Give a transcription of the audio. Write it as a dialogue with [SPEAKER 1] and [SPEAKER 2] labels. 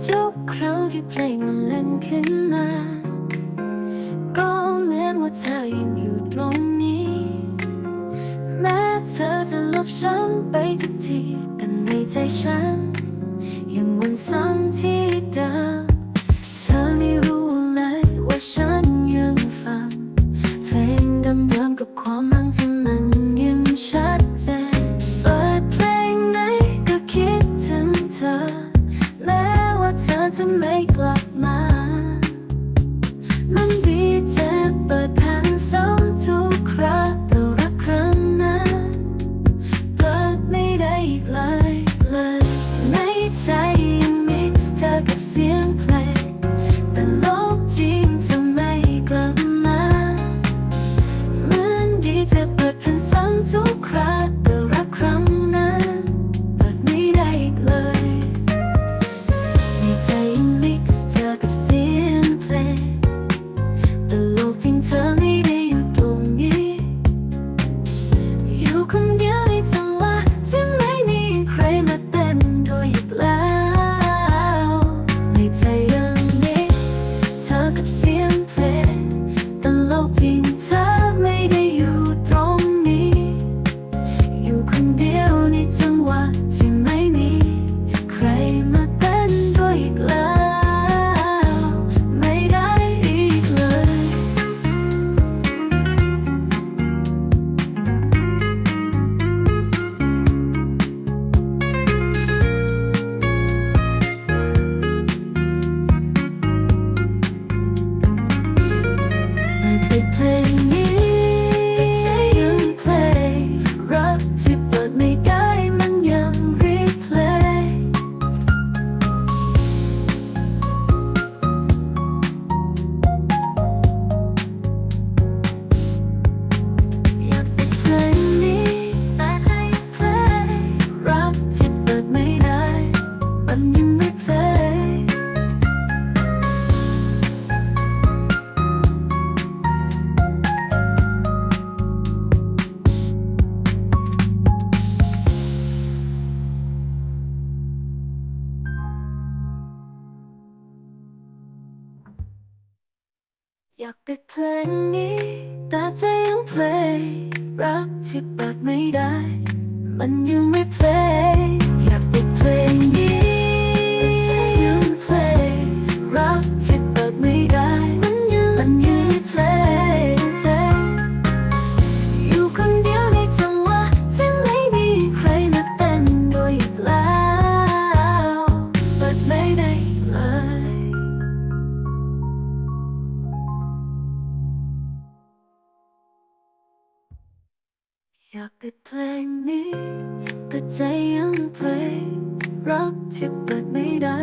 [SPEAKER 1] ทุกครั้งที่เพลงมันเล่นขึ้นมา ก็เหมือนว่าเธอยังอยู่ตรงนี้ แม้เธอจะลบฉันไปทุกที แต่ในใจฉัน ยังวนซ้ำที่ make love my Cưng อยากปิดเพลงนี้ แต่ใจยังเพลงรักที่เปิดไม่ได้ มันยังไม่เพลง อยากเปิดเพลงนี้ แต่ใจยังเพลงรักที่เปิดไม่ได้